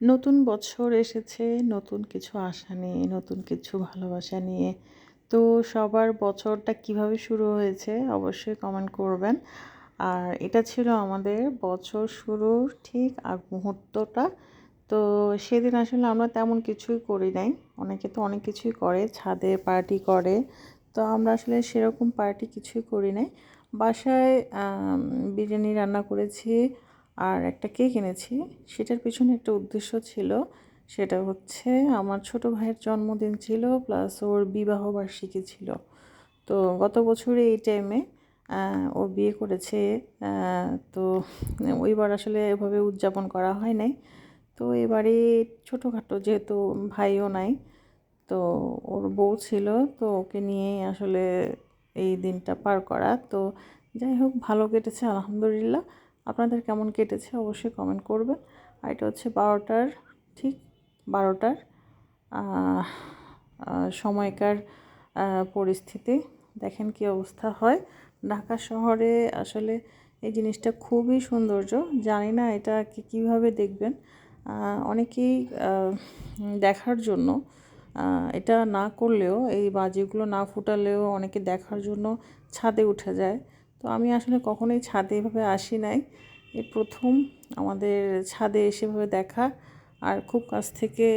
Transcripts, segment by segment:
নতুন বছর এসেছে, নতুন কিছু আশা নিয়ে, নতুন কিছু ভালোবাসা নিয়ে। তো সবার বছরটা কীভাবে শুরু হয়েছে অবশ্যই কমেন্ট করবেন। আর এটা ছিল আমাদের বছর শুরুর ঠিক আগ মুহূর্তটা। তো সেদিন আসলে আমরা তেমন কিছুই করি নাই। অনেকে তো অনেক কিছুই করে, ছাদে পার্টি করে। তো আমরা আসলে সেরকম পার্টি কিছুই করি নাই। বাসায় বিরিয়ানি রান্না করেছি। আর একটা কেক এনেছি। সেটার পিছনে একটা উদ্দেশ্য ছিল। সেটা হচ্ছে আমার ছোট ভাইয়ের জন্মদিন ছিল প্লাস ওর বিবাহ বার্ষিকী ছিল। তো গত বছরে এই টাইমে ও বিয়ে করেছে তো ওইবার আসলে এভাবে উদযাপন করা হয় নাই। তো এবারে ছোটোখাটো যেহেতু ভাইও নাই, তো ওর বউ ছিল, তো ওকে নিয়েই আসলে এই দিনটা পার করা। তো যাই হোক, ভালো কেটেছে, আলহামদুলিল্লাহ। আপনাদের কেমন কেটেছে অবশ্যই কমেন্ট করবেন। আর এটা হচ্ছে বারোটার, ঠিক বারোটার সময়কার পরিস্থিতি। দেখেন কি অবস্থা হয়। ঢাকা শহরে আসলে এই জিনিসটা খুবই সৌন্দর্য। জানি না এটা কীভাবে দেখবেন। অনেকেই দেখার জন্য এটা না করলেও, এই বাজিগুলো না ফুটালেও অনেকে দেখার জন্য ছাদে উঠে যায়। তো আমি আসলে কখনোই ছাদে এভাবে আসি নাই। এ প্রথম আমাদের ছাদে এসেভাবে দেখা আর খুব কাছ থেকে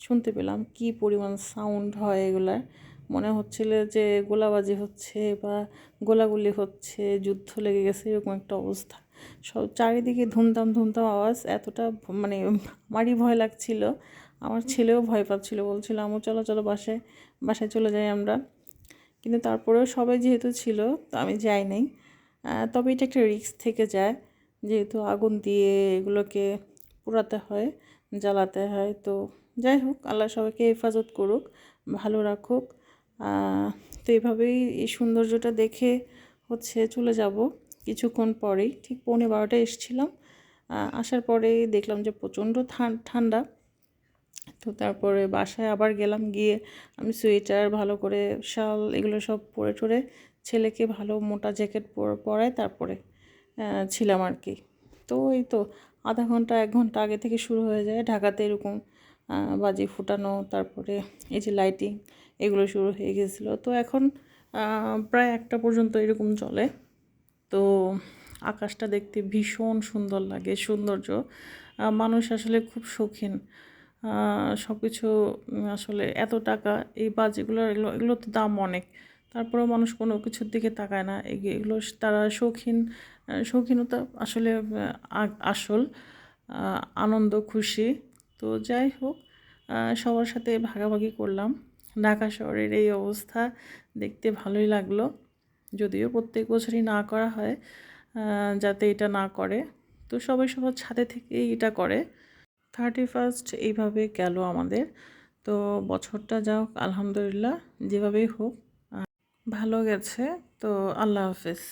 শুনতে পেলাম কি পরিমাণ সাউন্ড হয় এগুলার। মনে হচ্ছিল যে গোলাবাজি হচ্ছে বা গোলাগুলি হচ্ছে, যুদ্ধ লেগে গেছে, এরকম একটা অবস্থা। সব চারিদিকে ধুমধাম ধুমধাম আওয়াজ, এতটা মানে আমারই ভয় লাগছিল। আমার ছেলেও ভয় পাচ্ছিল, বলছিল আমার চলো চলো, বাসায় বাসায় চলে যাই আমরা। কিন্তু তারপরেও সবাই যেহেতু ছিল, তো আমি যাই নাই। তবে এটা একটা রিস্ক থেকে যায়, যেহেতু আগুন দিয়ে এগুলোকে পোড়াতে হয়, জ্বালাতে হয়। তো যাই হোক, আল্লাহ সবাইকে হেফাজত করুক, ভালো রাখুক। তো এইভাবেই এই সৌন্দর্যটা দেখে হচ্ছে চলে যাব কিছুক্ষণ পরেই। ঠিক পৌনে বারোটায় এসেছিলাম। আসার পরেই দেখলাম যে প্রচণ্ড ঠান্ডা। তো তারপরে বাসায় আবার গেলাম গিয়ে আমি সোয়েটার ভালো করে শাল এগুলো সব পরে টরে ছেলেকে ভালো মোটা জ্যাকেট পরায় তারপরে ছিলাম আর কি। তো এই তো আধা ঘণ্টা, এক ঘণ্টা আগে থেকে শুরু হয়ে যায় ঢাকাতে এরকম বাজি ফুটানো, তারপরে এই যে লাইটিং এগুলো শুরু হয়ে গেছিল তো এখন প্রায় একটা পর্যন্ত এরকম চলে। তো আকাশটা দেখতে ভীষণ সুন্দর লাগে, সৌন্দর্য। মানুষ আসলে খুব শৌখিন। সব কিছু আসলে এত টাকা, এই বাজিগুলোর এগুলো এগুলো তো দাম অনেক। তারপরেও মানুষ কোনো কিছুর দিকে তাকায় না। এগুলো তারা শৌখিন শৌখিনতা আসলে আসল আনন্দ, খুশি। তো যাই হোক সবার সাথে ভাগাভাগি করলাম। ঢাকা শহরের এই অবস্থা দেখতে ভালোই লাগল। যদিও প্রত্যেক বছরই না করা হয় যাতে এটা না করে। তো সবাই সবার ছাদে থেকেই এটা করে। থার্টি ফার্স্ট এইভাবে গেল আমাদের। তো বছরটা যাও আলহামদুলিল্লাহ, যেভাবেই হোক ভালো গেছে। তো আল্লাহ হাফেজ।